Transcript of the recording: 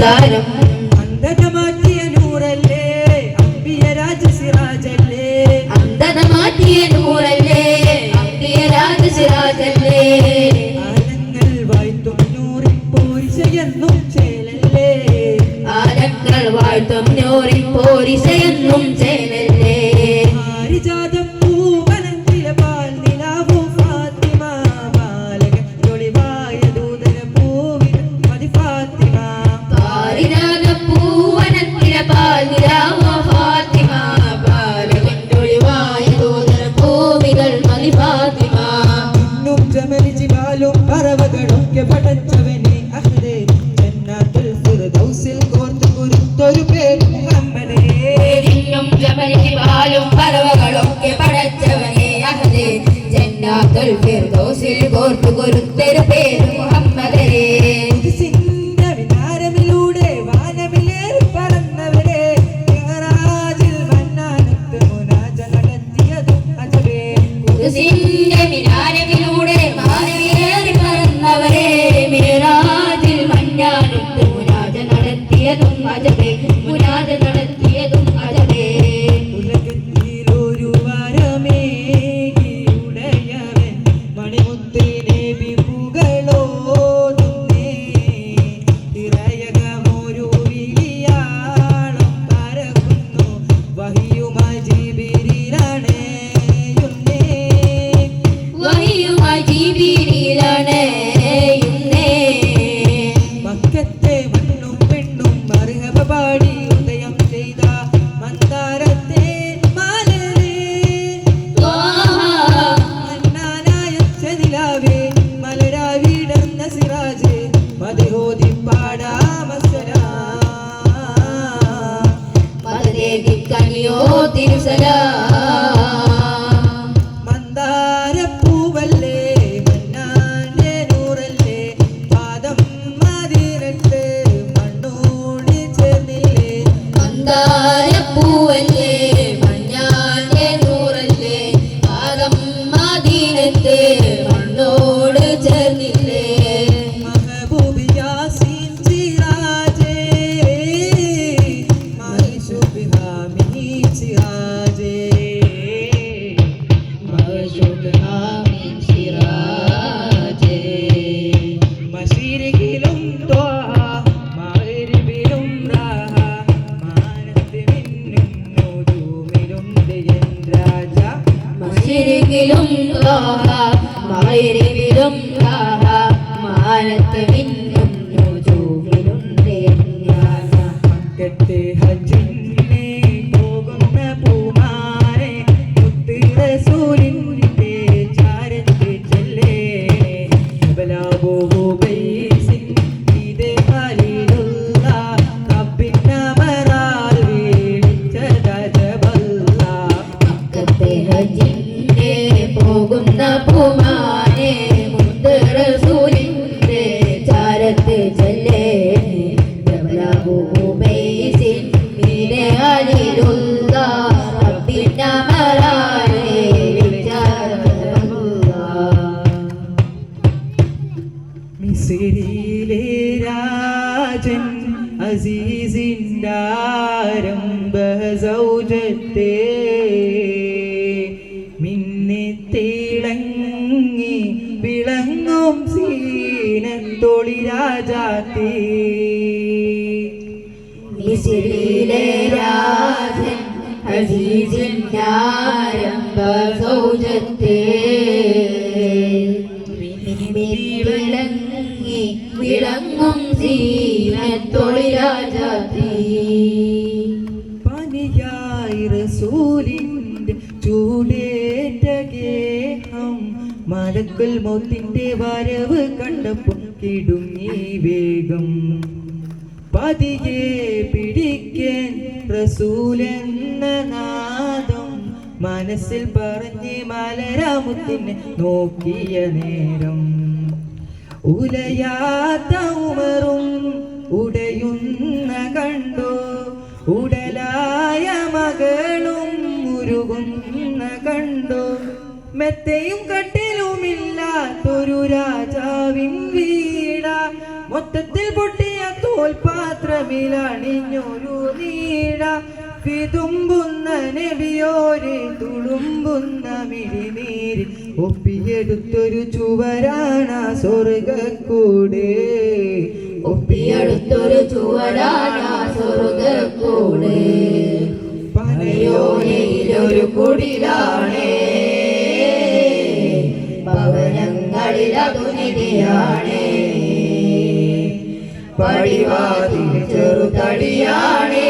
താരം അന്ധത മാറ്റിയ നൂറല്ലേ? അമ്പിയ രാജ സിറാജല്ലേ അന്ധത മാറ്റിയ നൂറല്ലേ? അമ്പിയ രാജ സിറാജല്ലേ ആലങ്ങൾ വായ്ത്തും നൂറിൽ പോരിശയെന്നും ചേലല്ലേ? ആലങ്ങൾ വാഴ്ത്തും നൂറിൽ പോരിശയെന്നും ചേലല്ലേ കുരുത്തൊരു പേരും ഇന്നും ജബലിപാലും പറവകളൊക്കെ പടച്ചവനെ അഹദേ ജന്നാത്തുൽ ഫിർദൗസിൽ കോർത്തു കൊടുത്തൊരു പേര് ചെതിലാവേ മലരാവിടർന്ന സിറാജ് മതിഹോതി പാടാമസരാ തിരുസലാ. മശരികിലും ത്വാഹ, മഗ്രിബിലും താഹ മാനത്ത് മിന്നും നുജൂമിലും തേഞ്ഞാന. മക്കത്തെ മിസിരിയിലെ രാജൻ അസീസിന്റെ ആരംഭ സൗജത്തെ മിന്നെ തിളങ്ങി വിളങ്ങും സീനത്തൊളി രാജാത്തേ മിസിരിയിലെ രാജൻ അസീസിന്റെ ആരംഭ സൗജത്തെ വിളങ്ങി വിളങ്ങും സീനത്തൊളിരാജാതി പനിയായി റസൂലിന്റെ ചൂടേറ്റ ഗേഹം മലക്കുൽ മൗത്തിന്റെ വരവ് കണ്ടപ്പോൾ കിടുങ്ങി വേഗം. പതിയെ പിടിക്കാൻ റസൂലെന്ന നാദം മനസ്സിൽ പറഞ്ഞ് മലരാമുത്തിനെ നോക്കിയ നേരം. ഉലയാത്ത ഉമറും ഉടയുന്ന കണ്ടു. ഉടലായ മകളും ഉരുകുന്ന കണ്ടു. മെത്തയും കട്ടിലുമില്ലാത്തൊരു രാജാവിൻ വീട. മൊത്തത്തിൽ പൊട്ടിയ തോൽപാത്രമിലണിഞ്ഞൊരു പാത്രമിലണിഞ്ഞൊരു നീട. വിതുമ്പുന്ന നബിയോരെ തുളുമ്പുന്ന മിഴിനീര് ഒപ്പിയെടുത്തൊരു ചുവരാണ സ്വർഗക്കൂടെ ഒപ്പിയെടുത്തൊരു ചുവരാണ സ്വർഗക്കൂടെ പനയോലയിലൊരു കുടിലാണേ. ഭവനങ്ങളിലതു നിധിയാണേ പടിവാതിൽ ചെറുതടിയാണേ.